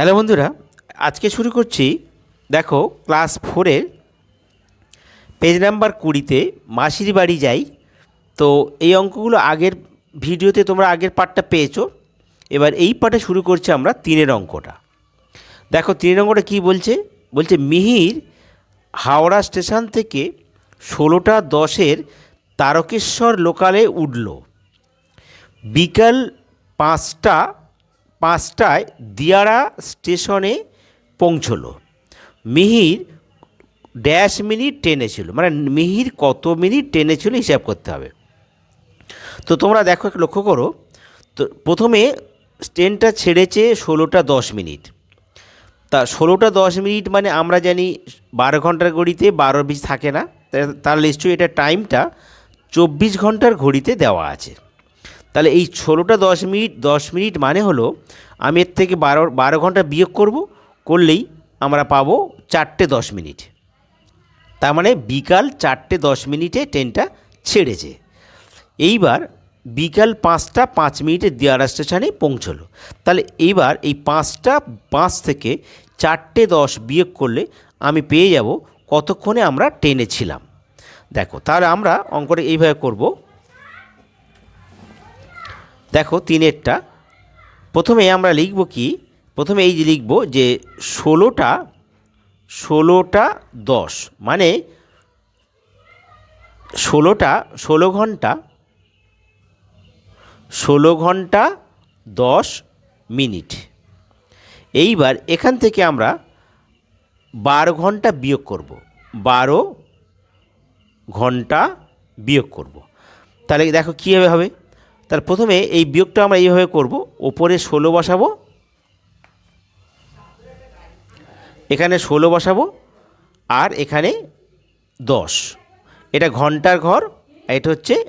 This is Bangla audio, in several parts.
হ্যালো বন্ধুরা, আজকে শুরু করছি, দেখো ক্লাস ফোরের পেজ নাম্বার কুড়িতে মাসির বাড়ি যাই। তো এই অঙ্কগুলো আগের ভিডিওতে তোমরা আগের পার্টটা পেয়েছ। এবার এই পার্টে শুরু করছি আমরা তিনের অঙ্কটা। দেখো, তিনের অঙ্কটা কী বলছে? বলছে, মিহির হাওড়া স্টেশন থেকে ষোলোটা দশের তারকেশ্বর লোকালে উঠল। বিকাল পাঁচটা পাঁচটায় দিয়ারা স্টেশনে পৌঁছলো। মিহির ড্যাশ মিনিট ট্রেনে ছিল। মানে মিহির কত মিনিট ট্রেনে ছিল হিসাব করতে হবে। তো তোমরা দেখো লক্ষ্য করো। তো প্রথমে ট্রেনটা ছেড়েছে ষোলোটা দশ মিনিট। তা ষোলোটা দশ মিনিট মানে আমরা জানি বারো ঘণ্টার ঘড়িতে বারো বিশ থাকে না। তা- তাহলে নিশ্চয়ই এটা টাইমটা চব্বিশ ঘণ্টার ঘড়িতে দেওয়া আছে। তাহলে এই ষোলোটা দশ মিনিট দশ মিনিট মানে হলো আমি এর থেকে বারো বারো ঘণ্টা বিয়োগ করব, করলেই আমরা পাবো চারটে দশ মিনিট। তার মানে বিকাল চারটে দশ মিনিটে ট্রেনটা ছেড়েছে। এইবার বিকাল পাঁচটা পাঁচ মিনিটে দিয়ারা স্টেশনে পৌঁছলো। তাহলে এইবার এই পাঁচটা পাঁচ থেকে চারটে দশ বিয়োগ করলে আমি পেয়ে যাব কতক্ষণে আমরা ট্রেনে ছিলাম। দেখো, তাহলে আমরা অঙ্কটা এইভাবে করব। দেখো, তিনেরটা। প্রথমে আমরা লিখব কি? প্রথমে এই যে লিখব যে ষোলোটা ষোলোটা দশ মানে ষোলোটা, ষোলো ঘণ্টা ষোলো ঘণ্টা দশ মিনিট। এইবার এখান থেকে আমরা বারো ঘণ্টা বিয়োগ করব। বারো ঘণ্টা বিয়োগ করব। তাহলে দেখো কীভাবে হবে? তাহলে প্রথমে এই বিয়োগটা আমরা এইভাবে করব। ওপরে ষোলো বসাবো। এখানে ষোলো বসাবো। আর এখানে দশ। এটা ঘণ্টার ঘর এটা হচ্ছে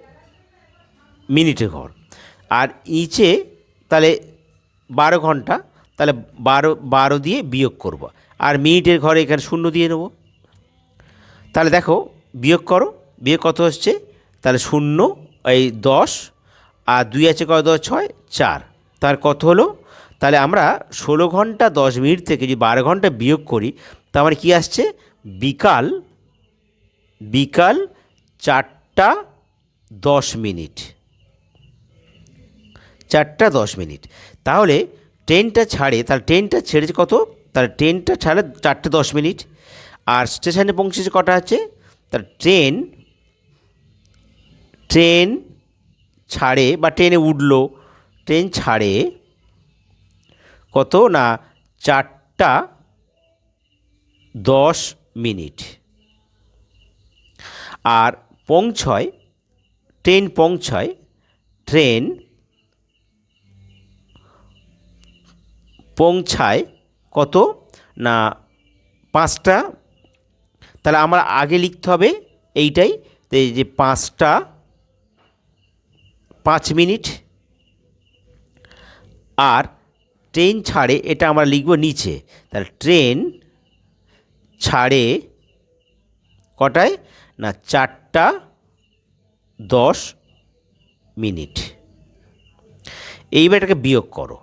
মিনিটের ঘর। আর নিচে তাহলে বারো ঘণ্টা, তাহলে বারো বারো দিয়ে বিয়োগ করব। আর মিনিটের ঘরে এখানে শূন্য দিয়ে নেব। তাহলে দেখো, বিয়োগ করো। বিয়োগ কত হচ্ছে? তাহলে শূন্য, এই দশ আর দুই আছে কত? দশ ছয়? চার। তার কত হলো? তাহলে আমরা ষোলো ঘণ্টা দশ মিনিট থেকে যদি বারো ঘণ্টা বিয়োগ করি, তার মানে কী আসছে? বিকাল বিকাল চারটা দশ মিনিট। চারটা দশ মিনিট। তাহলে ট্রেনটা ছাড়ে, তাহলে ট্রেনটা ছেড়েছে কত? তাহলে ট্রেনটা ছাড়ে চারটে দশ মিনিট। আর স্টেশনে পৌঁছেছে কটা আছে? তার ট্রেন ট্রেন ছাড়ে বা ট্রেনে উঠল, ট্রেন ছাড়ে কত না চারটা দশ মিনিট। আর পৌঁছয়, ট্রেন পৌঁছয়, ট্রেন পৌঁছায় কত না পাঁচটা? তাহলে আমরা আগে লিখতে হবে এইটাই, যে পাঁচটা পাঁচ মিনিট। আর ট্রেন ছাড়ে, এটা আমরা লিখব নিচে। তাহলে ট্রেন ছাড়ে কটায়? না, চারটা দশ মিনিট। এইবার এটাকে বিয়োগ করো।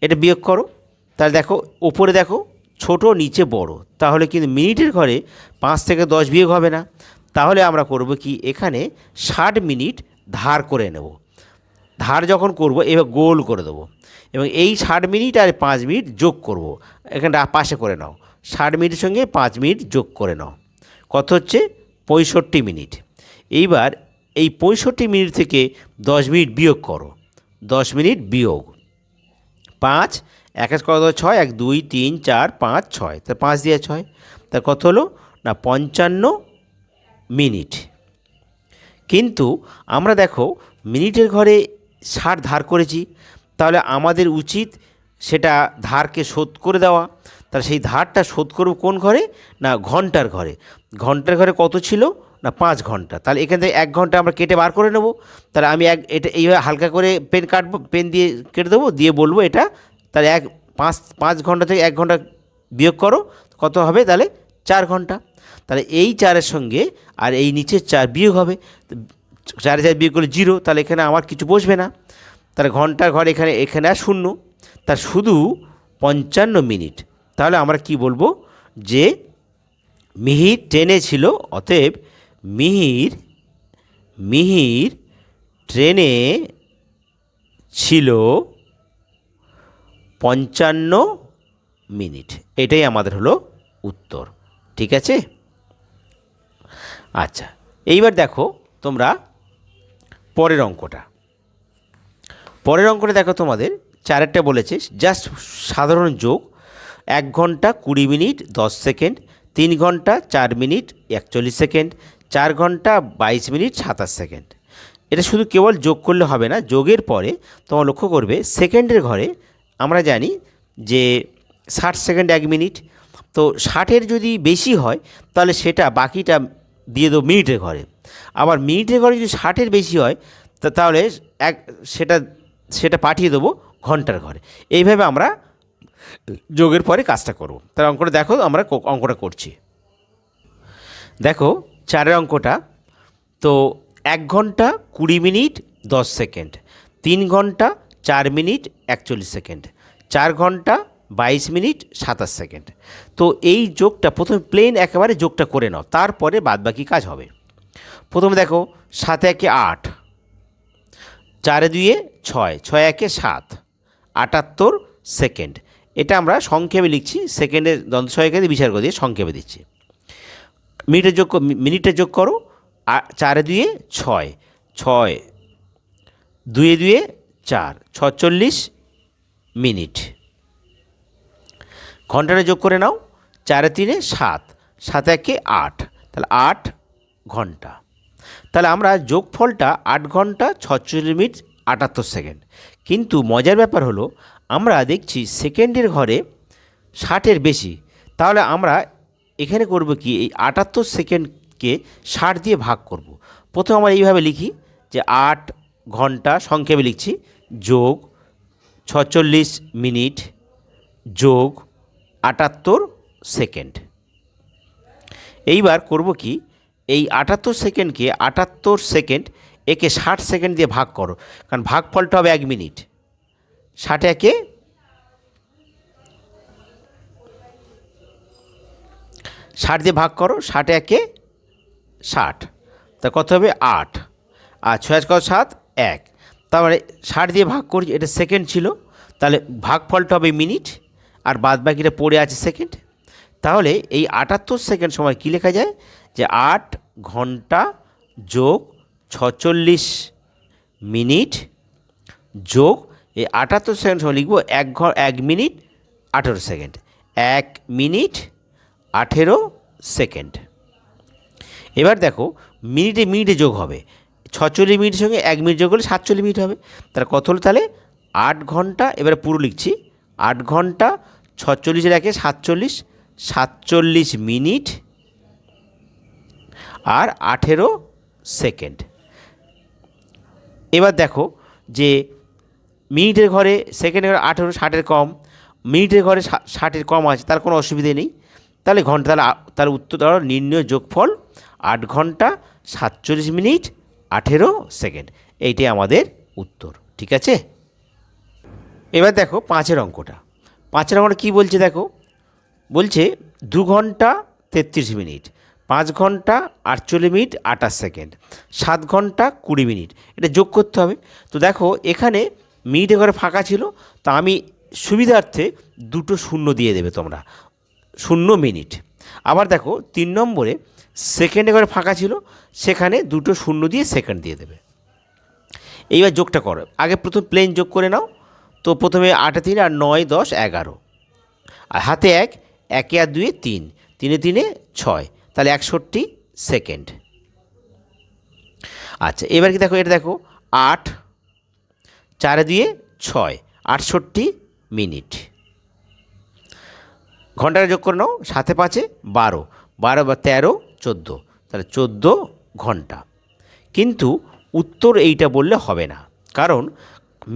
এটা বিয়োগ করো। তাহলে দেখো, ওপরে দেখো, ছোট, নিচে বড়। তাহলে কিন্তু মিনিটের ঘরে পাঁচ থেকে দশ বিয়োগ হবে না। তাহলে আমরা করব কি, এখানে ষাট মিনিট ধার করে নেব। ধার যখন করব, এবার গোল করে দেবো। এবং এই ষাট মিনিট আর পাঁচ মিনিট যোগ করব। এখানে পাশে করে নাও। ষাট মিনিটের সঙ্গে পাঁচ মিনিট যোগ করে নাও। কত হচ্ছে? পঁয়ষট্টি মিনিট। এইবার এই পঁয়ষট্টি মিনিট থেকে দশ মিনিট বিয়োগ করো। দশ মিনিট বিয়োগ। পাঁচ, এক এক কত ছয়, এক, দুই, তিন, চার, পাঁচ, ছয়। তা পাঁচ দিয়ে ছয়। তা কত হলো? না, পঞ্চান্ন মিনিট। কিন্তু আমরা দেখো মিনিটের ঘরে ষাট ধার করেছি, তাহলে আমাদের উচিত সেটা ধারকে শোধ করে দেওয়া। তাহলে সেই ধারটা শোধ করব কোন ঘরে? না, ঘণ্টার ঘরে। ঘণ্টার ঘরে কত ছিল? না, পাঁচ ঘণ্টা। তাহলে এখান থেকে এক ঘণ্টা আমরা কেটে বার করে নেব। তাহলে আমি এক, এটা এইভাবে হালকা করে পেন কাটবো, পেন দিয়ে কেটে দেবো, দিয়ে বলব এটা। তাহলে এক, পাঁচ পাঁচ ঘণ্টা থেকে এক ঘণ্টা বিয়োগ করো, কত হবে? তাহলে চার ঘণ্টা। তাহলে এই চারের সঙ্গে আর এই নিচের চার বিয়োগ হবে। চারে চার বিয়োগ করলে জিরো, তাহলে এখানে আমার কিছু বসবে না। তাহলে ঘণ্টার ঘর এখানে এখানে আর শূন্য। তার শুধু পঞ্চান্ন মিনিট। তাহলে আমরা কি বলব? যে মিহির ট্রেনে ছিল, অতএব মিহির মিহির ট্রেনে ছিল পঞ্চান্ন মিনিট। এটাই আমাদের হলো উত্তর। ঠিক আছে? আচ্ছা এইবার দেখো তোমরা পরের অঙ্কটা। পরের অঙ্কটা দেখো তোমাদের, চারেরটা বলেছে জাস্ট সাধারণ যোগ, এক ঘণ্টা কুড়ি মিনিট দশ সেকেন্ড, তিন ঘণ্টা চার মিনিট একচল্লিশ সেকেন্ড, চার ঘণ্টা বাইশ মিনিট সাতাশ সেকেন্ড। এটা শুধু কেবল যোগ করলে হবে না, যোগের পরে তোমরা লক্ষ্য করবে, সেকেন্ডের ঘরে আমরা জানি যে ষাট সেকেন্ড এক মিনিট তো ষাটের যদি বেশি হয়, তাহলে সেটা বাকিটা দিয়ে দেবো মিনিটের ঘরে। আবার মিনিটের ঘরে যদি ষাটের বেশি হয়, তা, তাহলে এক, সেটা সেটা পাঠিয়ে দেবো ঘণ্টার ঘরে। এইভাবে আমরা যোগের পরে কাজটা করব। তার অঙ্কটা দেখো, আমরা অঙ্কটা করছি। দেখো, চারের অঙ্কটা, তো এক ঘণ্টা কুড়ি মিনিট দশ সেকেন্ড, তিন ঘণ্টা চার মিনিট একচল্লিশ সেকেন্ড, চার ঘণ্টা বাইশ মিনিট সাতাশ সেকেন্ড। তো এই যোগটা, প্রথমে প্লেন একেবারে যোগটা করে নাও, তারপরে বাদবাকি কাজ হবে। প্রথমে দেখো, সাত একে আট, চারে দুইয়ে ছয় ছয় একে সাত, আটাত্তর সেকেন্ড। এটা আমরা সংক্ষেপে লিখছি সেকেন্ডের দন্তসহায়িকা দিয়ে বিচার করে দিয়ে সংক্ষেপে দিচ্ছি। মিনিটের যোগ ক- মি- মিনিটের যোগ করো চারে দুয়ে ছয় ছয়, দুয়ে দুয়ে চার, ছচল্লিশ মিনিট। ঘন্টাটা যোগ করে নাও, চারে তিনে সাত সাত একে আট, তাহলে আট ঘণ্টা। তাহলে আমরা যোগফলটা আট ঘণ্টা ছচল্লিশ মিনিট আটাত্তর সেকেন্ড। কিন্তু মজার ব্যাপার হলো, আমরা দেখছি সেকেন্ডের ঘরে ষাটের বেশি। তাহলে আমরা এখানে করব কি, এই আটাত্তর সেকেন্ডকে ষাট দিয়ে ভাগ করব। প্রথমে আমরা এইভাবে লিখি যে আট ঘণ্টা সংক্ষেপে লিখছি, যোগ ছচল্লিশ মিনিট যোগ আটাত্তর সেকেন্ড। এইবার করব কি, এই আটাত্তর সেকেন্ডকে আটাত্তর সেকেন্ড, একে ষাট সেকেন্ড দিয়ে ভাগ করো, কারণ ভাগফলটা হবে এক মিনিট। ষাট একে ষাট দিয়ে ভাগ করো, ষাট একে ষাট, তা কত হবে? আট। আর ছয় কত? সাত, এক। তারপরে ষাট দিয়ে ভাগ করি এটা সেকেন্ড ছিল, তাহলে ভাগফলটা হবে মিনিট। আর বাদ বাকিটা পড়ে আছে সেকেন্ড তাহলে এই আটাত্তর সেকেন্ড সময় কী লেখা যায়? যে আট ঘণ্টা যোগ ছচল্লিশ মিনিট যোগ এই আটাত্তর সেকেন্ড সময় লিখব এক ঘ, এক মিনিট আঠেরো সেকেন্ড এক মিনিট আঠেরো সেকেন্ড এবার দেখো, মিনিটে মিনিটে যোগ হবে। ছচল্লিশ মিনিটের সঙ্গে এক মিনিট যোগ করলে সাতচল্লিশ মিনিট হবে। তাহলে কত হলো তাহলে? আট ঘণ্টা, এবারে পুরো লিখছি। আট ঘণ্টা ছচল্লিশের একে সাতচল্লিশ সাতচল্লিশ মিনিট আর আঠেরো সেকেন্ড। এবার দেখো যে মিনিটের ঘরে সেকেন্ডের ঘরে আঠেরো, ষাটের কম, মিনিটের ঘরে ষাটের কম আছে, তার কোনো অসুবিধে নেই। তাহলে ঘণ্টা, তাহলে তার উত্তর ধরো নির্ণয় যোগফল আট ঘণ্টা সাতচল্লিশ মিনিট আঠেরো সেকেন্ড। এইটাই আমাদের উত্তর, ঠিক আছে? এবার দেখো পাঁচের অঙ্কটা। পাঁচের অঙ্কটা কী বলছে দেখো? বলছে দু ঘণ্টা তেত্রিশ মিনিট, পাঁচ ঘণ্টা আটচল্লিশ মিনিট আঠাশ সেকেন্ড, সাত ঘণ্টা কুড়ি মিনিট। এটা যোগ করতে হবে। তো দেখো, এখানে মিনিটে করে ফাঁকা ছিল, তা আমি সুবিধার্থে দুটো শূন্য দিয়ে দেবে তোমরা। শূন্য মিনিট। আবার দেখো, তিন নম্বরে সেকেন্ডে করে ফাঁকা ছিল, সেখানে দুটো শূন্য দিয়ে সেকেন্ড দিয়ে দেবে। এইবার যোগটা করো। আগে প্রথম প্লেন যোগ করে নাও। তো প্রথমে আটে তিন আর নয় দশ এগারো। আর হাতে এক, একে আর দুয়ে তিন, তিনে তিনে ছয়। তাহলে একষট্টি সেকেন্ড। আচ্ছা এবার কি দেখো, এটা দেখো, আট, চারে দুয়ে ছয়, আটষট্টি মিনিট। ঘন্টাটা যোগ করে নাও সাথে পাঁচে বারো বারো বা তেরো, চোদ্দ। তাহলে চোদ্দ ঘণ্টা। কিন্তু উত্তর এইটা বললে হবে না। কারণ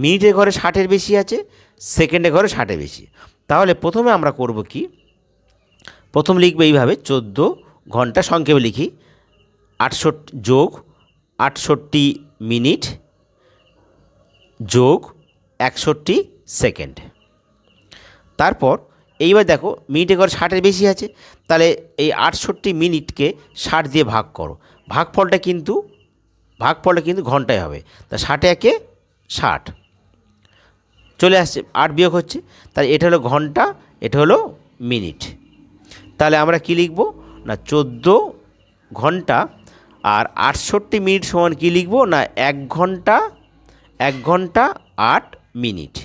মিনিটের ঘরে ষাটের বেশি আছে সেকেন্ডের ঘরে ষাটের বেশি। তাহলে প্রথমে আমরা করব কি? প্রথম লিখবে এইভাবে, চোদ্দ ঘণ্টা সংক্ষেপে লিখি, আটষট্টি যোগ আটষট্টি মিনিট যোগ একষট্টি সেকেন্ড। তারপর এইবার দেখো মিনিটে করে ষাটের বেশি আছে, তাহলে এই আটষট্টি মিনিটকে ষাট দিয়ে ভাগ করো। ভাগফলটা কিন্তু ভাগফলটা কিন্তু ঘন্টায় হবে। তা ষাটে একে ষাট। চলে আসছে, আট বিয়োগ হচ্ছে, তাহলে এটা হলো ঘণ্টা, এটা হলো মিনিট। তাহলে আমরা কি লিখব? না, চোদ্দ ঘণ্টা আর আটষট্টি মিনিট সমান কী লিখব? না, এক ঘণ্টা এক ঘণ্টা, আট মিনিট।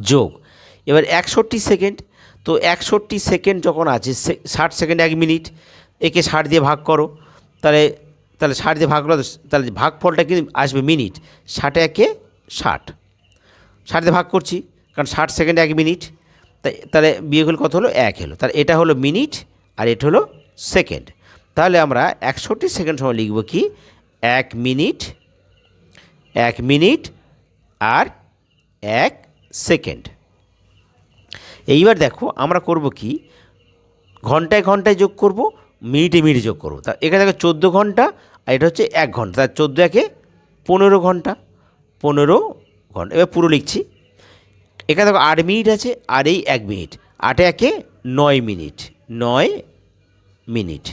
যোগ। এবার একষট্টি সেকেন্ড। তো একষট্টি সেকেন্ড যখন আছে ষাট সেকেন্ড এক মিনিট, একে ষাট দিয়ে ভাগ করো। তাহলে তাহলে ষাট দিয়ে ভাগ করো তাহলে ভাগফলটা কিন্তু আসবে মিনিট। ষাটে একে ষাট। ষাট দিয়ে ভাগ করছি, কারণ ষাট সেকেন্ড এক মিনিট। তাই, তাহলে বিয়োগ হলো কত হলো? এক হলো। তাহলে এটা হলো মিনিট আর এটা হলো সেকেন্ড। তাহলে আমরা একষট্টি সেকেন্ড সময় লিখব কি? এক মিনিট এক মিনিট আর এক সেকেন্ড। এইবার দেখো আমরা করব কি? ঘন্টায় ঘন্টায় যোগ করব, মিনিটে মিনিটে যোগ করব। তা এখানে দেখো চোদ্দ ঘণ্টা আর এটা হচ্ছে এক ঘণ্টা। তার চোদ্দ একে পনেরো ঘণ্টা পনেরো ঘণ্টা। এবার পুরো লিখছি। এখানে দেখো আট মিনিট আছে, আর এই এক মিনিট। আটে একে নয় মিনিট নয় মিনিট।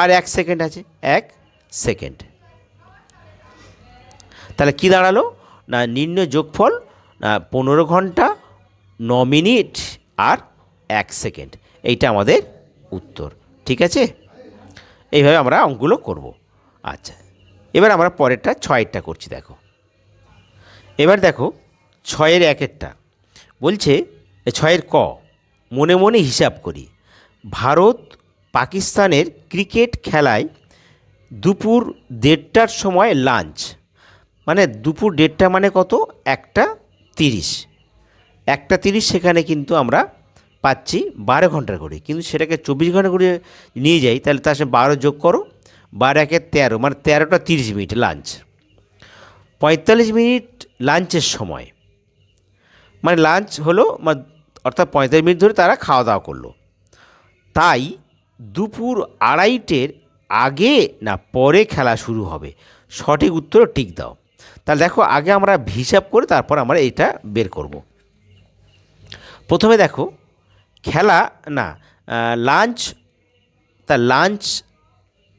আর এক সেকেন্ড আছে, এক সেকেন্ড। তাহলে কি দাঁড়াল? না, নিম্ন যোগফল, না, পনেরো ঘণ্টা, ন মিনিট, আর এক সেকেন্ড। এইটা আমাদের উত্তর। ঠিক আছে? এইভাবে আমরা অঙ্কগুলো করব। আচ্ছা এবার আমরা পরেরটা ছয়েরটা করছি, দেখো। এবার দেখো, ছয়ের একেরটা। বলছে ছয়ের ক, মনে মনে হিসাব করি। ভারত পাকিস্তানের ক্রিকেট খেলায় দুপুর দেড়টার সময় লাঞ্চ। মানে দুপুর দেড়টা মানে কত? একটা তিরিশ। একটা তিরিশ সেখানে কিন্তু আমরা পাচ্ছি বারো ঘণ্টার করে কিন্তু সেটাকে চব্বিশ ঘণ্টা করে নিয়ে যাই, তাহলে তার সাথে বারো যোগ করো, বারো একে তেরো মানে তেরোটা তিরিশ মিনিট লাঞ্চ পঁয়তাল্লিশ মিনিট লাঞ্চের সময়। মানে লাঞ্চ হলো মা- অর্থাৎ পঁয়তাল্লিশ মিনিট ধরে তারা খাওয়া দাওয়া করল। তাই দুপুর আড়াইটের আগে না পরে খেলা শুরু হবে। সঠিক উত্তর টিক দাও। তাহলে দেখো, আগে আমরা হিসাব করে তারপর আমরা এটা বের করব। প্রথমে দেখো খেলা, না লাঞ্চ তা লাঞ্চ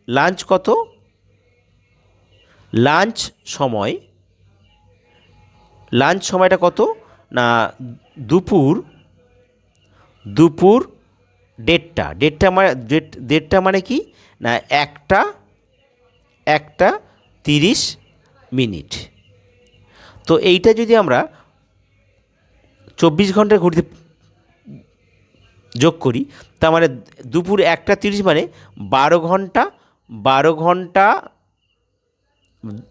লাঞ্চ কত? লাঞ্চ সময় লাঞ্চ সময়টা কত? না, দুপুর দুপুর দেড়টা দেড়টা মানে দেড়- দেড়টা মানে কি? না, একটা একটা তিরিশ মিনিট। তো এইটা যদি আমরা চব্বিশ ঘণ্টার ঘড়িতে যোগ করি, তার মানে দুপুর একটা তিরিশ মানে বারো ঘণ্টা বারো ঘণ্টা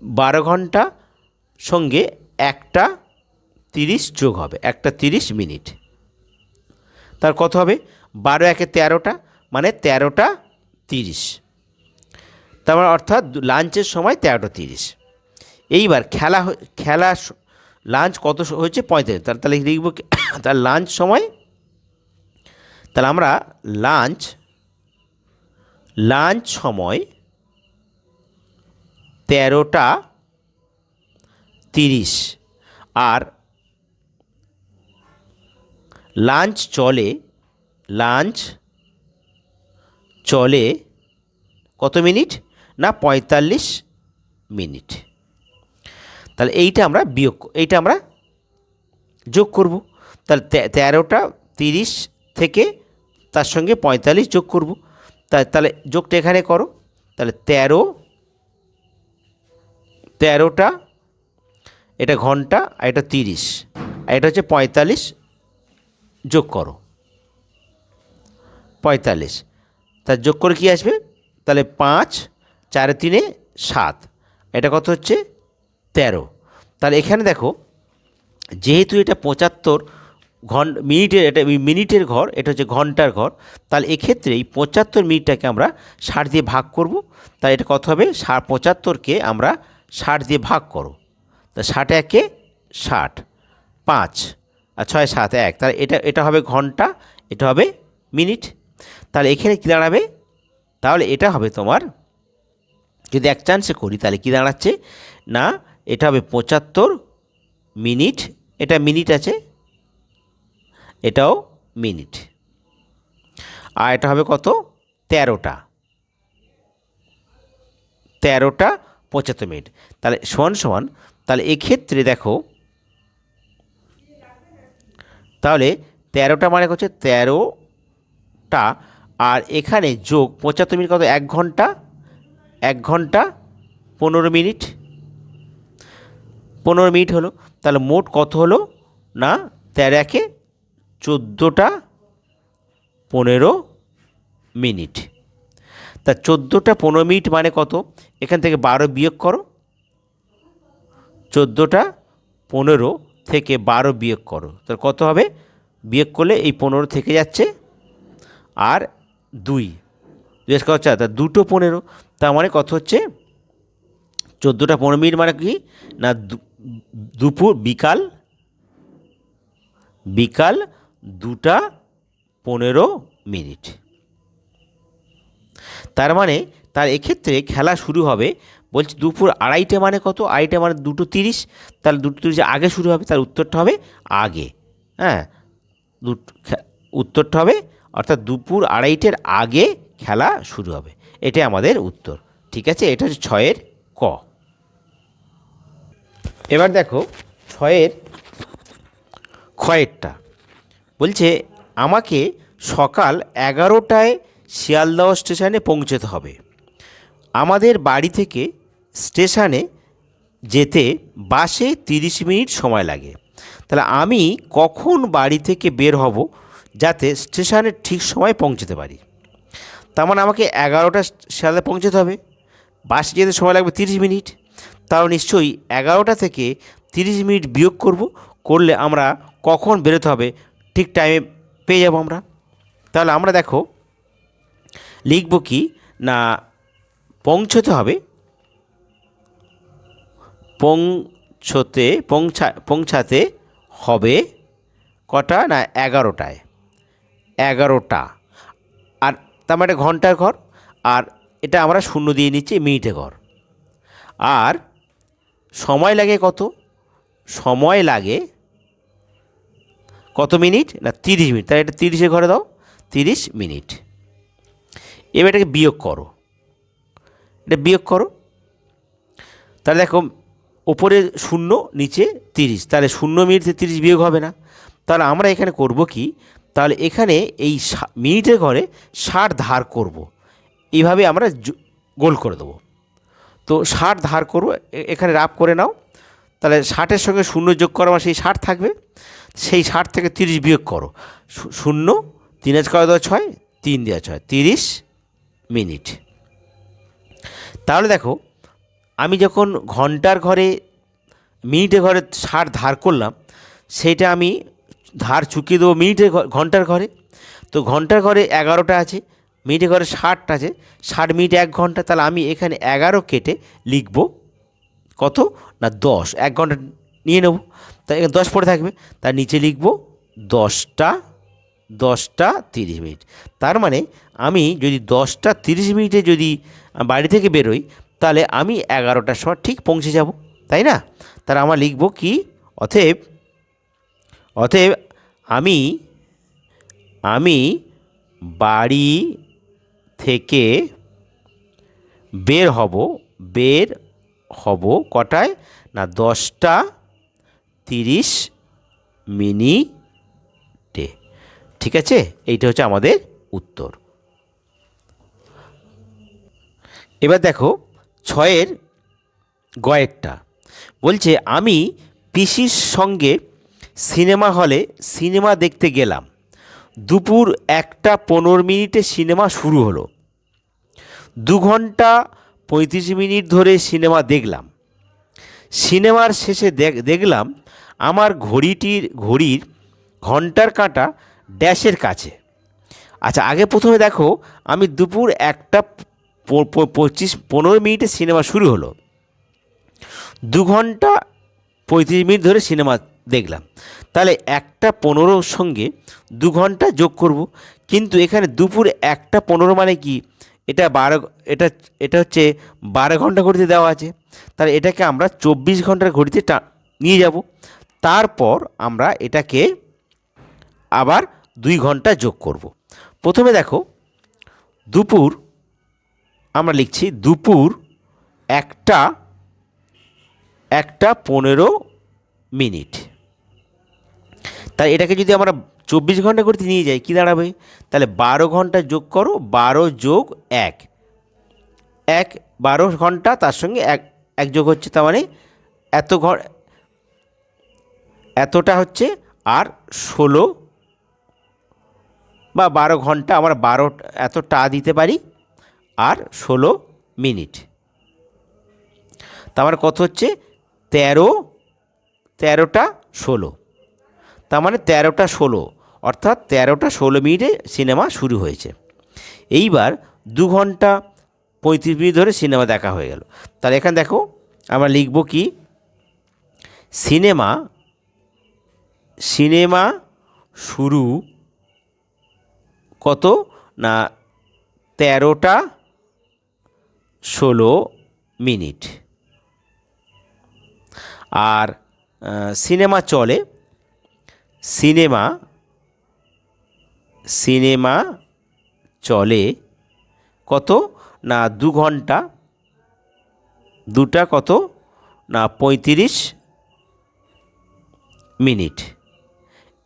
বারো ঘণ্টা সঙ্গে একটা তিরিশ যোগ হবে, একটা তিরিশ মিনিট। তার কত হবে? বারো একে তেরোটা মানে তেরোটা তিরিশ। তার মানে অর্থাৎ লাঞ্চের সময় তেরোটা তিরিশ। এইবার খেলা খেলা লাঞ্চ কত হয়েছে? পঁয়তাল্লিশ। তাহলে তাহলে লিখব? তার লাঞ্চ সময় তাহলে আমরা লাঞ্চ লাঞ্চ সময় তেরোটা তিরিশ। আর লাঞ্চ চলে লাঞ্চ চলে কত মিনিট? না, পঁয়তাল্লিশ মিনিট। তাহলে এইটা আমরা বিয়োগ এইটা আমরা যোগ করব। তাহলে তেরোটা তিরিশ থেকে তার সঙ্গে পঁয়তাল্লিশ যোগ করব। তা- তাহলে যোগটা এখানে করো। তাহলে তেরো, তেরোটা, এটা ঘণ্টা, আর এটা তিরিশ। আর এটা হচ্ছে পঁয়তাল্লিশ যোগ করো। পঁয়তাল্লিশ। তার যোগ করে কি আসবে? তাহলে পাঁচ, চারে তিনে সাত। এটা কত হচ্ছে? তেরো। তাহলে এখানে দেখো, যেহেতু এটা পঁচাত্তর ঘন, মিনিটের এটা মিনিটের ঘর, এটা হচ্ছে ঘণ্টার ঘর। তাহলে এক্ষেত্রে এই পঁচাত্তর মিনিটটাকে আমরা ষাট দিয়ে ভাগ করব। তাই এটা কত হবে? ষাট পঁচাত্তরকে আমরা ষাট দিয়ে ভাগ করো। তা ষাট একে ষাট, পাঁচ, আর ছয়, সাত, এক। তাহলে এটা এটা হবে ঘণ্টা, এটা হবে মিনিট। তাহলে এখানে কী দাঁড়াবে? তাহলে এটা হবে তোমার, যদি এক চান্সে করি, তাহলে কী দাঁড়াচ্ছে? না, এটা হবে পঁচাত্তর মিনিট, এটা মিনিট আছে। এটাও মিনিট। আর এটা হবে কত? তেরোটা। তেরোটা পঁচাত্তর মিনিট। তাহলে সমান সমান, তাহলে এক্ষেত্রে দেখো, তাহলে তেরোটা মানে হচ্ছে তেরোটা, আর এখানে যোগ পঁচাত্তর মিনিট কত? এক ঘণ্টা। এক ঘণ্টা পনেরো মিনিট। পনেরো মিনিট হলো, তাহলে মোট কত হলো? না, তেরো একে চোদ্দোটা পনেরো মিনিট। তা চোদ্দোটা পনেরো মিনিট মানে কত? এখান থেকে বারো বিয়োগ করো। চোদ্দোটা পনেরো থেকে বারো বিয়োগ করো। তাহলে কত হবে? বিয়োগ করলে এই পনেরো থেকে যাচ্ছে। আর দুই। জিজ্ঞেস করা হচ্ছে তা দুটো পনেরো, তার মানে কত হচ্ছে? চোদ্দোটা পনেরো মিনিট মানে কি? না দুপুর, বিকাল বিকাল দুটা পনেরো মিনিট। তার মানে তার এক্ষেত্রে খেলা শুরু হবে, বলছি দুপুর আড়াইটে মানে কত? আড়াইটে মানে দুটো তিরিশ। তাহলে দুটো তিরিশে আগে শুরু হবে তার উত্তরটা হবে আগে। হ্যাঁ? উত্তরটা হবে, অর্থাৎ দুপুর আড়াইটের আগে খেলা শুরু হবে। এটাই আমাদের উত্তর। ঠিক আছে? এটা হচ্ছে ছয়ের ক। এবার দেখো, ছয়ের ক্ষয়েরটা। বলছে, আমাকে সকাল এগারোটায় শিয়ালদহ স্টেশনে পৌঁছতে হবে। আমাদের বাড়ি থেকে স্টেশনে যেতে বাসে তিরিশ মিনিট সময় লাগে। তাহলে আমি কখন বাড়ি থেকে বের হব যাতে স্টেশনে ঠিক সময় পৌঁছতে পারি? তার মানে আমাকে এগারোটা শিয়ালদা পৌঁছতে হবে। বাসে যেতে সময় লাগবে তিরিশ মিনিট। তাও নিশ্চয়ই এগারোটা থেকে তিরিশ মিনিট বিয়োগ করব। করলে আমরা কখন বেরোতে হবে ঠিক টাইমে পেয়ে যাব আমরা। তাহলে আমরা দেখো, লিখব কি? না, পৌঁছতে হবে। পৌঁছতে, পৌঁছা, পৌঁছাতে হবে কটা? না, এগারোটায়। এগারোটা। আর তার মানে ঘণ্টার ঘর, আর এটা আমরা শূন্য দিয়ে নিচ্ছি মিনিটে ঘর। আর সময় লাগে কত? সময় লাগে কত মিনিট? না, তিরিশ মিনিট। তাহলে এটা তিরিশে ঘরে দাও, তিরিশ মিনিট। এবার এটাকে বিয়োগ করো। এটা বিয়োগ করো। তাহলে দেখো, ওপরে শূন্য, নিচে তিরিশ। তাহলে শূন্য মিনিট তিরিশ বিয়োগ হবে না। তাহলে আমরা এখানে করব কি? তাহলে এখানে এই মিনিটের ঘরে ষাট ধার করব। এইভাবে আমরা গোল করে দেবো। তো ষাট ধার করব এখানে রাপ করে নাও। তাহলে ষাটের সঙ্গে শূন্য যোগ করো সেই ষাট থাকবে। সেই ষাট থেকে তিরিশ বিয়োগ করো। শূন্য, তিন আজ কয় দেওয়া ছয়? তিন দেওয়া ছয়। তিরিশ মিনিট। তাহলে দেখো, আমি যখন ঘণ্টার ঘরে মিনিটে ঘরে ষাট ধার করলাম সেইটা আমি ধার চুকিয়ে দেবো মিনিটে ঘণ্টার ঘরে। তো ঘণ্টার ঘরে এগারোটা আছে মিনিটে ঘরে ষাটটা আছে, ষাট মিনিট এক ঘণ্টা, তাহলে আমি এখানে এগারো কেটে লিখব কত? না দশ। এক ঘণ্টা নিয়ে নেব। তাই দশ পড়ে থাকবে। তার নিচে লিখব দশটা দশটা তিরিশ মিনিট। তার মানে আমি যদি দশটা তিরিশ মিনিটে যদি বাড়ি থেকে বেরোই, তাহলে আমি এগারোটার সময় ঠিক পৌঁছে যাব, তাই না? তার আমার লিখব কি? অতএব অতএব আমি আমি বাড়ি থেকে বের হব বের হব কটায়? না, দশটা তিরিশ মিনিটে। ঠিক আছে? এইটা হচ্ছে আমাদের উত্তর। এবার দেখো, ছয়ের গয়েরটা। বলছে, আমি পিসির সঙ্গে সিনেমা হলে সিনেমা দেখতে গেলাম। দুপুর একটা পনেরো মিনিটে সিনেমা শুরু হলো। দু ঘণ্টা পঁয়ত্রিশ মিনিট ধরে সিনেমা দেখলাম। সিনেমার শেষে দেখ- দেখলাম আমার ঘড়িটির, ঘড়ির ঘণ্টার কাঁটা ড্যাশের কাছে। আচ্ছা আগে প্রথমে দেখো, আমি দুপুর একটা পঁচিশ, পনেরো মিনিটে সিনেমা শুরু হলো। দু ঘণ্টা পঁয়ত্রিশ মিনিট ধরে সিনেমা দেখলাম। তাহলে একটা পনেরোর সঙ্গে দু ঘণ্টা যোগ করব। কিন্তু এখানে দুপুর একটা পনেরো মানে কি? এটা বারো, এটা এটা হচ্ছে বারো ঘণ্টা ঘড়িতে দেওয়া আছে। তাহলে এটাকে আমরা চব্বিশ ঘণ্টার ঘড়িতে নিয়ে যাব। তারপর আমরা এটাকে আবার দুই ঘণ্টা যোগ করব। প্রথমে দেখো, দুপুর, আমরা লিখছি দুপুর একটা একটা পনেরো মিনিট। তাই এটাকে যদি আমরা চব্বিশ ঘণ্টা করতে নিয়ে যাই, কী দাঁড়াবে? তাহলে বারো ঘণ্টা যোগ করো, বারো যোগ এক। এক, বারো ঘণ্টা, তার সঙ্গে এক এক যোগ হচ্ছে তার মানে এত ঘ এতটা হচ্ছে আর ষোলো বা বারো ঘণ্টা আমরা বারো এতটা দিতে পারি আর ষোলো মিনিট। তার মানে কত হচ্ছে? তেরো, তেরোটা ষোলো। তার মানে তেরোটা ষোলো, অর্থাৎ তেরোটা ষোলো মিনিটে সিনেমা শুরু হয়েছে। এইবার দু ঘণ্টা পঁয়ত্রিশ মিনিট ধরে সিনেমা দেখা হয়ে গেল। তাহলে এখানে দেখো আমরা লিখব কি? সিনেমা সিনেমা শুরু কত? না, তেরোটা ষোলো মিনিট। আর সিনেমা চলে। সিনেমা সিনেমা চলে কত? না, দু ঘণ্টা। দুটা কত? না, পঁয়ত্রিশ মিনিট।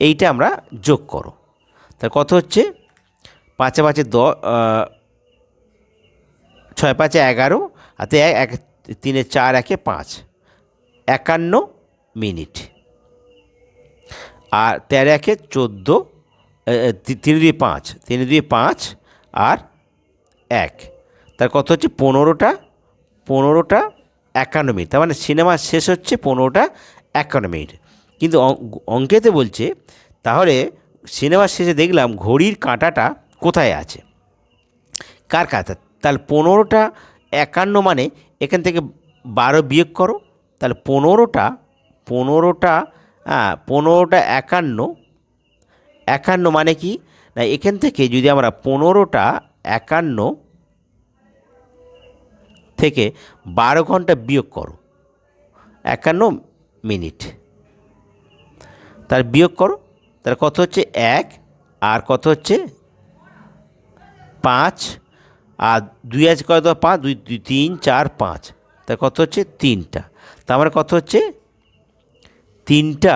এইটা আমরা যোগ করো। তার কত হচ্ছে? পাঁচে পাঁচে দ ছয় পাঁচে এগারো, আর এক, তিনে চার, একে পাঁচ। একান্ন মিনিট। আর তেরো, একে চোদ্দ তিন দুই পাঁচ, তিন দুই পাঁচ, আর এক। তার কত হচ্ছে? পনেরোটা পনেরোটা একান্ন মিনিট। তার মানে সিনেমা শেষ হচ্ছে পনেরোটা একান্ন মিনিট। কিন্তু অঙ্ক- অঙ্কেতে বলছে, তাহলে সিনেমার শেষে দেখলাম ঘড়ির কাঁটাটা কোথায় আছে? কার কাছে তাহলে পনেরোটা একান্ন মানে এখান থেকে বারো বিয়োগ করো, তাহলে পনেরোটা পনেরোটা হ্যাঁ পনেরোটা একান্ন একান্ন মানে কি? না, এখান থেকে যদি আমরা পনেরোটা একান্ন থেকে বারো ঘণ্টা বিয়োগ করো, একান্ন মিনিট। তার বিয়োগ করো। তার কত হচ্ছে এক আর কত হচ্ছে পাঁচ? আর দুই আজ কত পাঁচ? দুই দুই, তিন, চার, পাঁচ। তার কত হচ্ছে তিনটা। তার মানে কত হচ্ছে তিনটা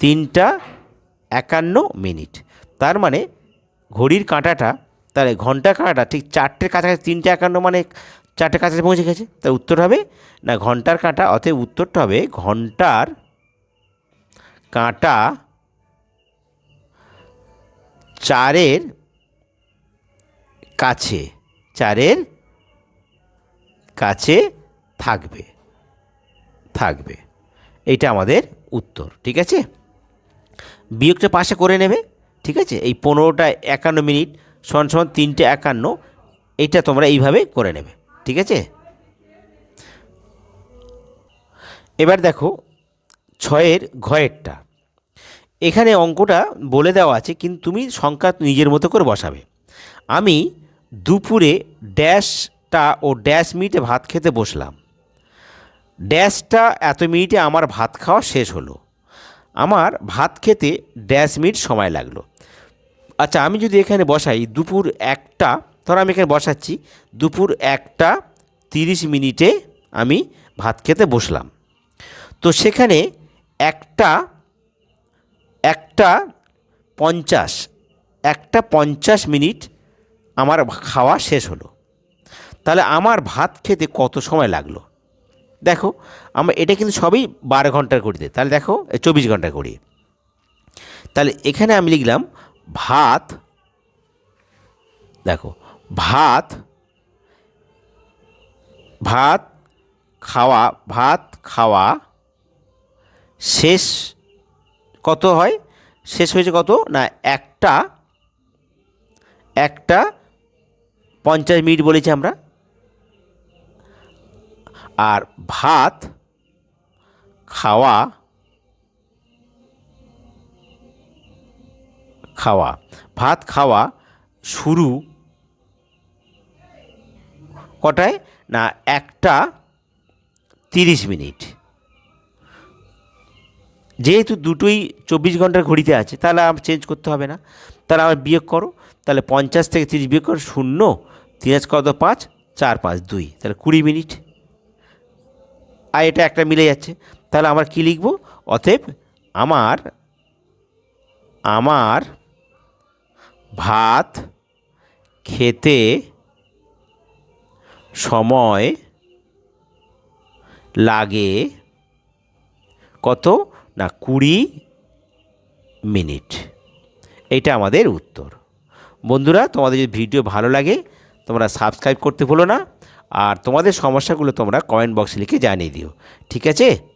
তিনটা একান্ন মিনিট। তার মানে ঘড়ির কাঁটাটা, তাহলে ঘণ্টা কাঁটাটা ঠিক চারটের কাছাকাছি তিনটে একান্ন মানে চারটের কাছাকাছি পৌঁছে গেছে। তার উত্তর হবে না, ঘণ্টার কাঁটা অতএব উত্তরটা হবে ঘণ্টার কাঁটা চারের কাছে চারের কাছে থাকবে থাকবে। এটা আমাদের উত্তর, ঠিক আছে? বিয়োগটা পাশে করে নেবে, ঠিক আছে? এই পনেরোটা একান্ন মিনিট সমান সমান তিনটে একান্ন, এটা তোমরা এইভাবে করে নেবে, ঠিক আছে? এবার দেখো ছয়ের ঘয়েরটা। এখানে অঙ্কটা বলে দেওয়া আছে, কিন্তু তুমি সংখ্যা নিজের মতো করে বসাবে। আমি দুপুরে ড্যাশটা ও ড্যাশ মিনিটে ভাত খেতে বসলাম। ড্যাশটা এত মিনিটে আমার ভাত খাওয়া শেষ হলো। আমার ভাত খেতে ড্যাশ মিনিট সময় লাগল। আচ্ছা আমি যদি এখানে বসাই দুপুর একটা, ধরো আমি এখানে বসাচ্ছি, দুপুর একটা তিরিশ মিনিটে আমি ভাত খেতে বসলাম। তো সেখানে একটা একটা পঞ্চাশ একটা পঞ্চাশ মিনিট আমার খাওয়া শেষ হলো। তাহলে আমার ভাত খেতে কত সময় লাগল? দেখো, আমরা এটা কিন্তু সবই বারো ঘণ্টার করিতে তাহলে দেখো চব্বিশ ঘণ্টা করি তাহলে এখানে আমি লিখলাম, ভাত, দেখো, ভাত ভাত খাওয়া ভাত খাওয়া শেষ কত হয়? শেষ হয়েছে কত? না, একটা একটা পঞ্চাশ মিনিট বলেছি আমরা। আর ভাত, খাওয়া খাওয়া, ভাত, খাওয়া শুরু কটায়? না, একটা তিরিশ মিনিট। যেহেতু দুটোই চব্বিশ ঘণ্টার ঘড়িতে আছে, তাহলে আমার চেঞ্জ করতে হবে না। তাহলে আমার বিয়োগ করো, তাহলে পঞ্চাশ থেকে তিরিশ বিয়োগ করো, শূন্য, তিন কত পাঁচ, চার পাঁচ দুই, তাহলে কুড়ি মিনিট। আর এটা একটা মিলে যাচ্ছে। তাহলে আমার কী লিখব? অতএব আমার আমার ভাত খেতে সময় লাগে কত? না কুড়ি মিনিট। এটা আমাদের উত্তর। বন্ধুরা, তোমাদের যদি ভিডিও ভালো লাগে, তোমরা সাবস্ক্রাইব করতে ভুলো না, আর তোমাদের সমস্যাগুলো তোমরা কমেন্ট বক্সে লিখে জানিয়ে দিও। ঠিক আছে?